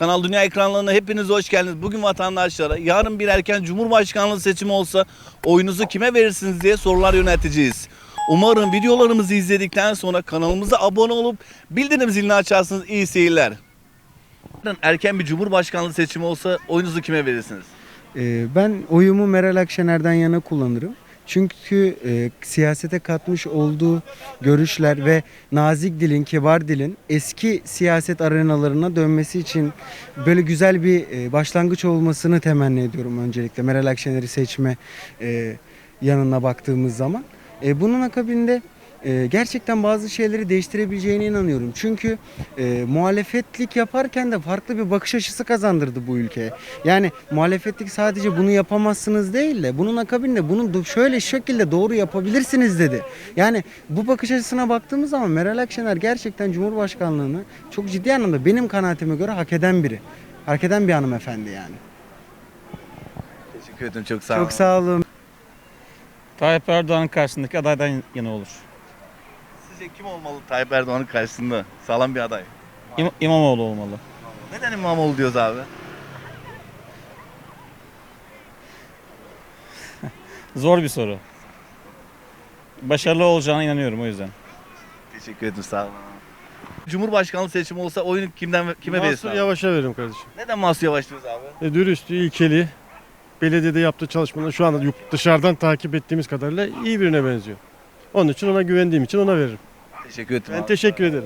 Kanal Dünya ekranlarına hepiniz hoş geldiniz. Bugün vatandaşlara yarın bir erken Cumhurbaşkanlığı seçimi olsa oyunuzu kime verirsiniz diye sorular yönelteceğiz. Umarım videolarımızı izledikten sonra kanalımıza abone olup bildirim zilini açarsınız. İyi seyirler. Erken bir Cumhurbaşkanlığı seçimi olsa oyunuzu kime verirsiniz? Ee, Ben oyumu Meral Akşener'den yana kullanırım. Çünkü e, siyasete katmış olduğu görüşler ve nazik dilin, kibar dilin eski siyaset arenalarına dönmesi için böyle güzel bir e, başlangıç olmasını temenni ediyorum öncelikle. Meral Akşener'i seçme e, yanına baktığımız zaman. E, bunun akabinde e, gerçekten bazı şeyleri değiştirebileceğine inanıyorum. Çünkü e, muhalefetlik yaparken de farklı bir bakış açısı kazandırdı bu ülkeye. Yani muhalefetlik sadece bunu yapamazsınız değil de bunun akabinde bunu şöyle şekilde doğru yapabilirsiniz dedi. Yani bu bakış açısına baktığımız zaman Meral Akşener gerçekten Cumhurbaşkanlığını çok ciddi anlamda benim kanaatime göre hak eden biri. Hak eden bir hanımefendi yani. Teşekkür ederim çok sağ olun. Çok sağ olun. Tayyip Erdoğan'ın karşısındaki adaydan yana olur. Sizce kim olmalı Tayyip Erdoğan'ın karşısında? Sağlam bir aday. İm- İmamoğlu olmalı. Neden İmamoğlu diyoruz abi? Zor bir soru. Başarılı olacağına inanıyorum o yüzden. Teşekkür ederim sağ olun. Cumhurbaşkanlığı seçimi olsa oyunu kimden kime verirsin? Mansur abi? Yavaş'a veririm kardeşim. Neden Mansur Yavaş diyoruz abi? E, dürüstlü, ilkeli. Belediyede yaptığı çalışmalar şu anda dışarıdan takip ettiğimiz kadarıyla iyi birine benziyor. Onun için ona güvendiğim için ona veririm. Teşekkür ederim. Ben abi. teşekkür ederim.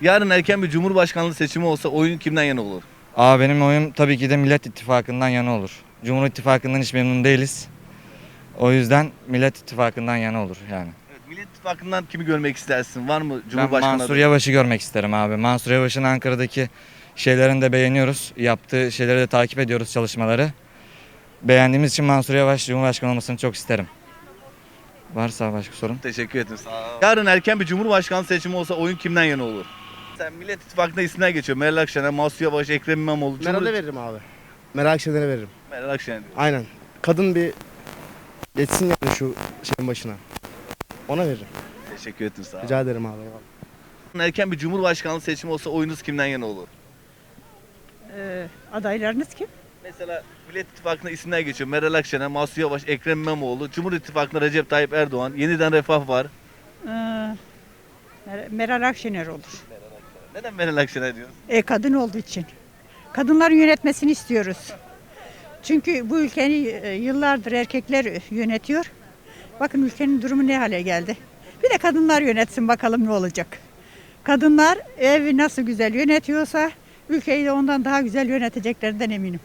Yarın erken bir Cumhurbaşkanlığı seçimi olsa oyun kimden yana olur? Aa benim oyum tabii ki de Millet İttifakı'ndan yana olur. Cumhur İttifakı'ndan hiç memnun değiliz. O yüzden Millet İttifakı'ndan yana olur yani. Evet, Millet İttifakı'ndan kimi görmek istersin? Var mı Ben Cumhurbaşkanı Mansur adayı? Yavaş'ı görmek isterim abi. Mansur Yavaş'ın Ankara'daki şeylerini de beğeniyoruz. Yaptığı şeyleri de takip ediyoruz çalışmaları. Beğendiğimiz için Mansur Yavaş Cumhurbaşkanı olmasını çok isterim. Varsa başka sorun. Teşekkür ederim. Sağ ol. Yarın erken bir Cumhurbaşkanlığı seçimi olsa oyun kimden yana olur? Sen Millet İttifakı'nda isimler geçiyor. Meral Akşener, Mansur Yavaş, Ekrem İmamoğlu. Meral'e Cumhur- veririm abi. Meral Akşener'e veririm. Meral Akşener diyor. Aynen. Kadın bir geçsin yani şu şeyin başına. Ona veririm. Teşekkür ederim sağ ol. Rica ederim abi. eyvallah. Yarın erken bir Cumhurbaşkanlığı seçimi olsa oyunuz kimden yana olur? Ee, adaylarınız kim? Mesela Millet İttifakı'nda isimler geçiyor. Meral Akşener, Mansur Yavaş, Ekrem İmamoğlu. Cumhur İttifakı'nda Recep Tayyip Erdoğan. Yeniden Refah var. Ee, Mer- Meral Akşener olur. Neden Meral Akşener diyoruz? E, kadın olduğu için. Kadınların yönetmesini istiyoruz. Çünkü bu ülkeyi e, yıllardır erkekler yönetiyor. Bakın ülkenin durumu ne hale geldi. Bir de kadınlar yönetsin bakalım ne olacak. Kadınlar evi nasıl güzel yönetiyorsa ülkeyi de ondan daha güzel yöneteceklerinden eminim.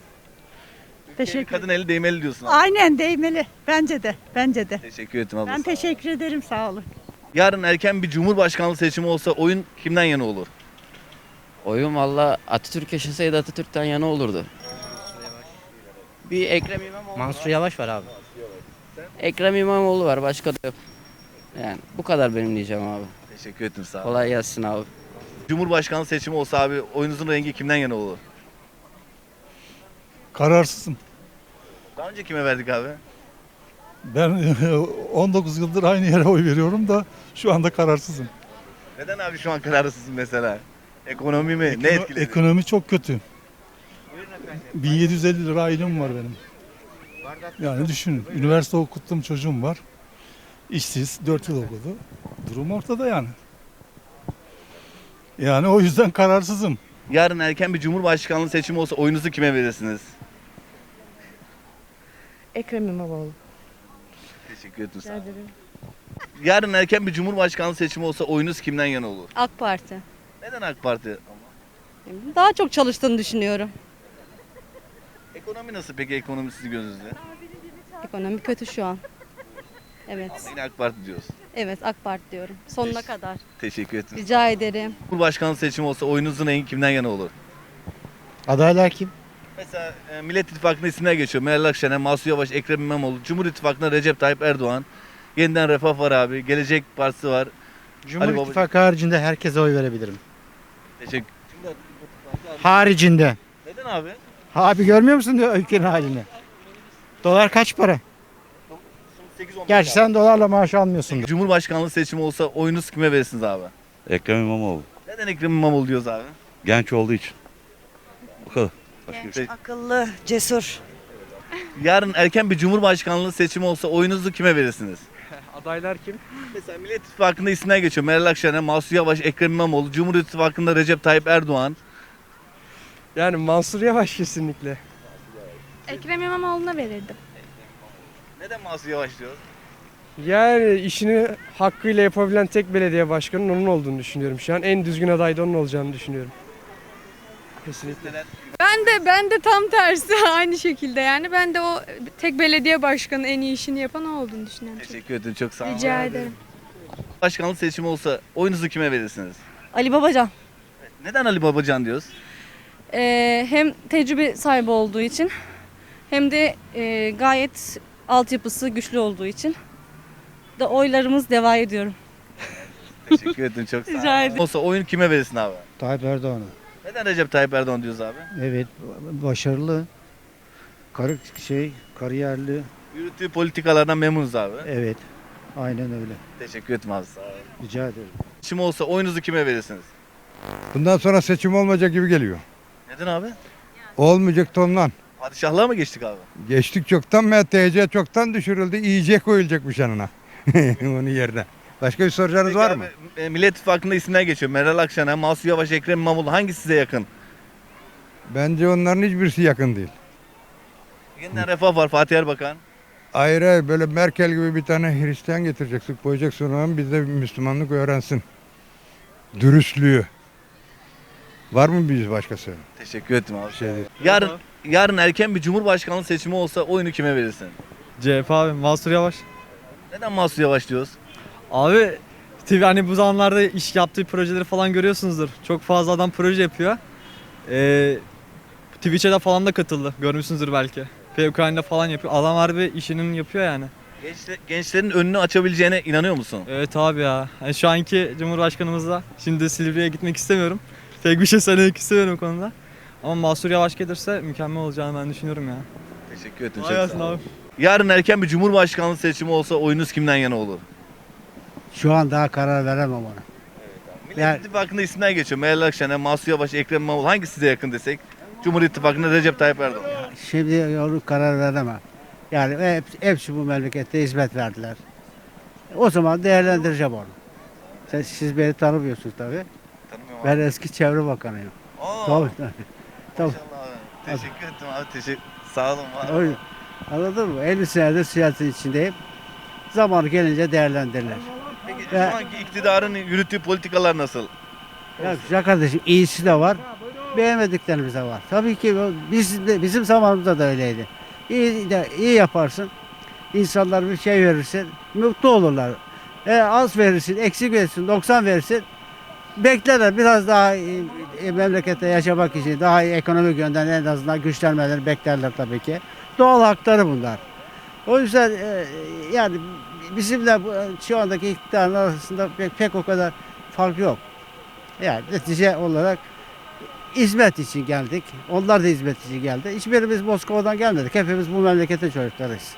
Teşekkür Kadın eli değmeli diyorsun. abi. Aynen değmeli. Bence de. Bence de. Teşekkür ederim abla. Ben sağ ol. teşekkür ederim. Sağ olun. Yarın erken bir Cumhurbaşkanlığı seçimi olsa oyun kimden yana olur? Oyun valla Atatürk yaşasaydı Atatürk'ten yana olurdu. Bir Ekrem İmamoğlu Mansur Yavaş var abi. Ekrem İmamoğlu var başka da yok. Yani bu kadar benim diyeceğim abi. Teşekkür ederim sağ ol. Kolay gelsin abi. Cumhurbaşkanlığı seçimi olsa abi oyunuzun rengi kimden yana olur? Kararsızım. Daha önce kime verdik abi? Ben 19 yıldır aynı yere oy veriyorum da şu anda kararsızım. Neden abi şu an kararsızsın mesela? Ekonomi mi? ne Ekono- etkiledi? Ekonomi çok kötü. 1750 lira aylığım var benim. Yani düşünün. Üniversite okuttum çocuğum var. İşsiz 4 yıl okudu. Durum ortada yani. Yani o yüzden kararsızım. Yarın erken bir Cumhurbaşkanlığı seçimi olsa oyunuzu kime verirsiniz? Ekrem İmamoğlu. Teşekkür ederim sağ ol. Yarın erken bir Cumhurbaşkanlığı seçimi olsa oyunuz kimden yana olur? AK Parti. Neden AK Parti? Daha çok çalıştığını düşünüyorum. Ekonomi nasıl peki ekonomi sizin gözünüzde? Ekonomi kötü şu an. Evet. Ama yine AK Parti diyoruz. Evet AK Parti diyorum. Sonuna kadar. Teşekkür ederim. Rica ederim. Cumhurbaşkanlığı seçimi olsa oyunuzun rengi kimden yana olur? Adaylar kim? Mesela e, Millet İttifakı'nda isimler geçiyor. Meral Akşener, Mansur Yavaş, Ekrem İmamoğlu. Cumhur İttifakı'nda Recep Tayyip Erdoğan. Yeniden Refah var abi. Gelecek Partisi var. Cumhur Ali Baba- İttifakı haricinde herkese oy verebilirim. Teşekkür. Haricinde. Neden abi? Abi görmüyor musun diyor ülkenin halini? Dolar kaç para? 8-10 Gerçi sen dolarla maaş almıyorsun. Cumhurbaşkanlığı seçimi olsa oyunuz kime verirsiniz abi? Ekrem İmamoğlu. Neden Ekrem İmamoğlu diyoruz abi? Genç olduğu için. Bu kadar. Başka bir şey. akıllı, cesur. Yarın erken bir cumhurbaşkanlığı seçimi olsa oyunuzu kime verirsiniz? Adaylar kim? Mesela Millet İttifakı'nda isimler geçiyor. Meral Akşener, Mansur Yavaş, Ekrem İmamoğlu, Cumhur İttifakı'nda Recep Tayyip Erdoğan. Yani Mansur Yavaş kesinlikle. Ekrem İmamoğlu'na verirdim. Neden Mansur Yavaş diyoruz? Yani işini hakkıyla yapabilen tek belediye başkanının onun olduğunu düşünüyorum şu an. En düzgün aday da onun olacağını düşünüyorum. Kesinlikle. Ben de ben de tam tersi aynı şekilde yani ben de o tek belediye başkanı en iyi işini yapan o olduğunu düşünüyorum. Teşekkür ederim. Çok sağ olun. Rica ederim. Başkanlık seçimi olsa oyunuzu kime verirsiniz? Ali Babacan Neden Ali Babacan diyoruz? Ee, hem tecrübe sahibi olduğu için hem de e, gayet altyapısı güçlü olduğu için da oylarımız devam ediyorum. Teşekkür ederim. Çok sağ olun. Rica ederim. Olsa oyun kime verirsin abi? Tayyip Erdoğan'a. Neden Recep Tayyip Erdoğan diyoruz abi? Evet başarılı. Karı şey kariyerli. Yürüttüğü politikalardan memnunuz abi. Evet. Aynen öyle. Teşekkür ederim abi. Sağ olun. Rica ederim. Seçim olsa oyunuzu kime verirsiniz? Bundan sonra seçim olmayacak gibi geliyor. Neden abi? Olmayacak tonlan. Padişahlığa mı geçtik abi? Geçtik çoktan MTC çoktan düşürüldü. İyice koyulacakmış yanına. Onun yerine. Başka bir soracağınız Peki var abi, mı? e, Millet İttifakı'nda isimler geçiyor. Meral Akşener, Mansur Yavaş, Ekrem İmamoğlu hangisi size yakın? Bence onların hiçbirisi yakın değil. Yeniden Refah var, Fatih Erbakan. Ayrı böyle Merkel gibi bir tane Hristiyan getireceksin, koyacaksın ona biz de Müslümanlık öğrensin. Dürüstlüğü. Var mı biz başkası? Teşekkür ederim abi. Şey değil. Yarın yarın erken bir cumhurbaşkanlığı seçimi olsa oyunu kime verirsin? CHP abi Mansur Yavaş. Neden Mansur Yavaş diyoruz? Abi TV hani bu zamanlarda iş yaptığı projeleri falan görüyorsunuzdur. Çok fazla adam proje yapıyor. Ee, Twitch'e de falan da katıldı. Görmüşsünüzdür belki. Fevkalade falan yapıyor. Adam harbi işinin yapıyor yani. Gençle- gençlerin önünü açabileceğine inanıyor musun? Evet abi ya. Yani şu anki Cumhurbaşkanımızla şimdi Silivri'ye gitmek istemiyorum. Pek bir şey söylemek istemiyorum bu konuda. Ama Mansur Yavaş gelirse mükemmel olacağını ben düşünüyorum ya. Teşekkür ederim. Çok sağ ol. abi. Yarın erken bir cumhurbaşkanlığı seçimi olsa oyunuz kimden yana olur? Şu an daha karar veremem ona. Millet Yani- İttifakı'nda isimler geçiyor. Meral Akşener, Mansur Yavaş, Ekrem İmamoğlu hangisi size yakın desek? Cumhur İttifakı'nda Recep Tayyip Erdoğan. Şimdi onu karar veremem. Yani hep, hepsi bu memlekette hizmet verdiler. O zaman değerlendireceğim onu. Sen, siz beni tanımıyorsunuz tabii. Tanımıyorum Ben abi. eski çevre bakanıyım. Aa, Tabii tabii. Maşallah abi. Teşekkür ederim abi. Teşekkür Sağ olun. var olun. Öyle. Anladın mı? 50 senedir siyasetin içindeyim. Zamanı gelince değerlendirirler. Peki şu anki iktidarın yürüttüğü politikalar nasıl? Ya güzel kardeşim iyisi de var. Beğenmediklerimiz de var. Tabii ki biz de, bizim zamanımızda da öyleydi. İyi, de, iyi yaparsın. İnsanlar bir şey verirsin. Mutlu olurlar. E, az verirsin, eksik verirsin, 90 verirsin. Beklerler biraz daha e, e, memlekette yaşamak için daha iyi ekonomik yönden en azından güçlenmeleri beklerler tabii ki. Doğal hakları bunlar. O yüzden e, yani bizimle bu, şu andaki iktidarın arasında pek, pek o kadar fark yok. Yani netice olarak hizmet için geldik. Onlar da hizmet için geldi. Hiçbirimiz Moskova'dan gelmedik. Hepimiz bu memleketin çocuklarıyız.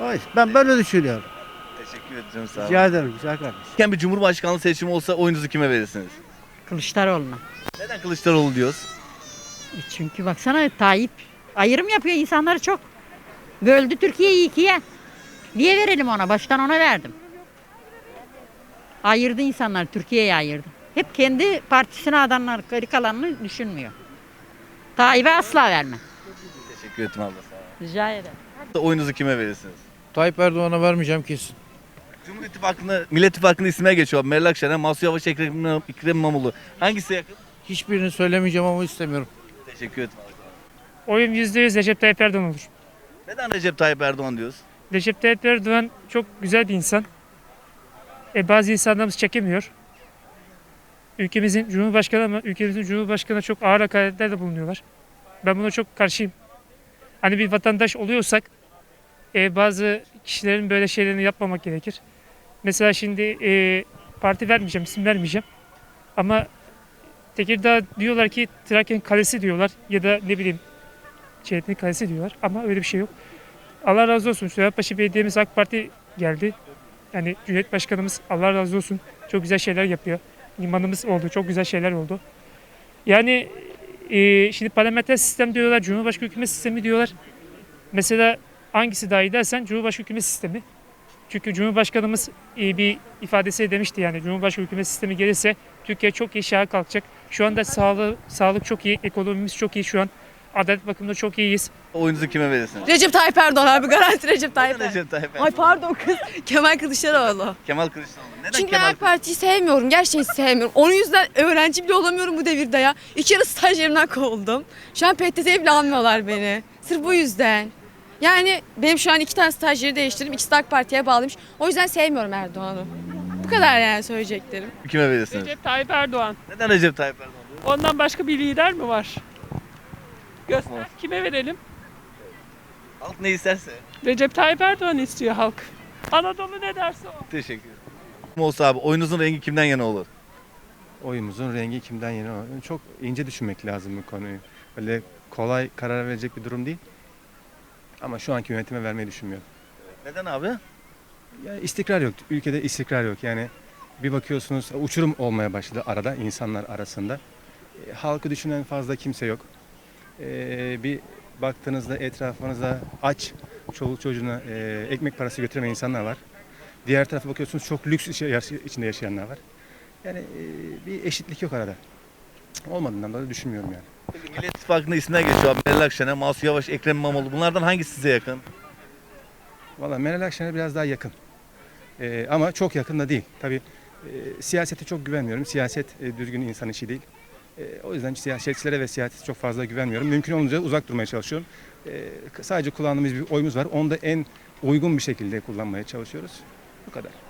Yüzden Ben böyle düşünüyorum. Teşekkür ederim sağ olun. Rica ederim güzel kardeşim. Erken bir cumhurbaşkanlığı seçimi olsa oyunuzu kime verirsiniz? Kılıçdaroğlu'na. Neden Kılıçdaroğlu diyoruz? Çünkü baksana Tayyip ayrım yapıyor insanları çok. Böldü Türkiye'yi ikiye. Niye verelim ona? Baştan ona verdim. Ayırdı insanlar, Türkiye'yi ayırdı. Hep kendi partisine adamlar, geri kalanını düşünmüyor. Tayyip'e asla verme. Teşekkür ederim abla sağ. Rica ederim. Oyunuzu kime verirsiniz? Tayyip Erdoğan'a vermeyeceğim kesin. Cumhur İttifakı'nda, Millet İttifakı'nda isimler geçiyor. Meral Akşener, Mansur Yavaş, Ekrem Ekrem İmamoğlu. Hangisi yakın? Hiçbirini söylemeyeceğim ama istemiyorum. Teşekkür ederim. Oyun %100 Recep Tayyip Erdoğan olur. Neden Recep Tayyip Erdoğan diyoruz? Recep Tayyip Erdoğan çok güzel bir insan. E, bazı insanlarımız çekemiyor. Ülkemizin Cumhurbaşkanı ama ülkemizin Cumhurbaşkanı çok ağır hakaretlerde bulunuyorlar. Ben buna çok karşıyım. Hani bir vatandaş oluyorsak e, bazı kişilerin böyle şeylerini yapmamak gerekir. Mesela şimdi e, parti vermeyeceğim, isim vermeyeceğim. Ama Tekirdağ diyorlar ki Trakya'nın kalesi diyorlar ya da ne bileyim Çeyrik'in kalesi diyorlar ama öyle bir şey yok. Allah razı olsun. Süheytbaşı Belediye'miz AK Parti geldi. Yani Cumhuriyet Başkanımız Allah razı olsun. Çok güzel şeyler yapıyor. Limanımız oldu. Çok güzel şeyler oldu. Yani Ee, şimdi parlamenter sistem diyorlar, Cumhurbaşkanı hükümet sistemi diyorlar. Mesela hangisi daha iyi dersen Cumhurbaşkanı hükümet sistemi. Çünkü Cumhurbaşkanımız e, bir ifadesi demişti yani Cumhurbaşkanı hükümet sistemi gelirse Türkiye çok iyi şaha kalkacak. Şu anda sağlık, sağlık çok iyi, ekonomimiz çok iyi şu an. Adalet bakımında çok iyiyiz. Oyunuzu kime verirsiniz? Recep Tayyip Erdoğan abi garanti Recep Tayyip Erdoğan. Recep Tayyip Ay Erdoğan? pardon kız Kemal Kılıçdaroğlu. Kemal Kılıçdaroğlu. Neden Çünkü Kemal ben AK Parti'yi sevmiyorum. Gerçekten sevmiyorum. Onun yüzden öğrenci bile olamıyorum bu devirde ya. İki yıl stajyerimden kovuldum. Şu an PTT'ye bile almıyorlar beni. Sırf bu yüzden. Yani benim şu an iki tane stajyeri değiştirdim. İkisi de AK Parti'ye bağlıymış. O yüzden sevmiyorum Erdoğan'ı. Bu kadar yani söyleyeceklerim. Kime verirsiniz? Recep Tayyip Erdoğan. Neden Recep Tayyip Erdoğan? Ondan başka bir lider mi var? Göster. Kime verelim? Halk ne isterse. Recep Tayyip Erdoğan istiyor halk. Anadolu ne derse o. Teşekkür ederim. Olsa abi oyunuzun rengi kimden yana olur? oyumuzun rengi kimden yana olduğunu çok ince düşünmek lazım bu konuyu. Öyle kolay karar verecek bir durum değil. Ama şu anki yönetime vermeyi düşünmüyorum. Neden abi? Ya istikrar yok. Ülkede istikrar yok. Yani bir bakıyorsunuz uçurum olmaya başladı arada insanlar arasında. E, halkı düşünen fazla kimse yok. E, bir baktığınızda etrafınızda aç çoluk çocuğuna e, ekmek parası götüremeyen insanlar var. Diğer tarafa bakıyorsunuz çok lüks içinde yaşayanlar var. Yani e, bir eşitlik yok arada. Olmadığından dolayı düşünmüyorum yani. Peki Millet İttifakı'nda isimler geçiyor abi. Meral Akşener, Mansur Yavaş, Ekrem İmamoğlu. Bunlardan hangisi size yakın? Valla Meral Akşener biraz daha yakın. Ee, ama çok yakın da değil. Tabii e, siyasete çok güvenmiyorum. Siyaset e, düzgün insan işi değil. E, o yüzden siyasetçilere ve siyasete çok fazla güvenmiyorum. Mümkün olunca uzak durmaya çalışıyorum. E, sadece kullandığımız bir oyumuz var. Onu da en uygun bir şekilde kullanmaya çalışıyoruz. Bu kadar.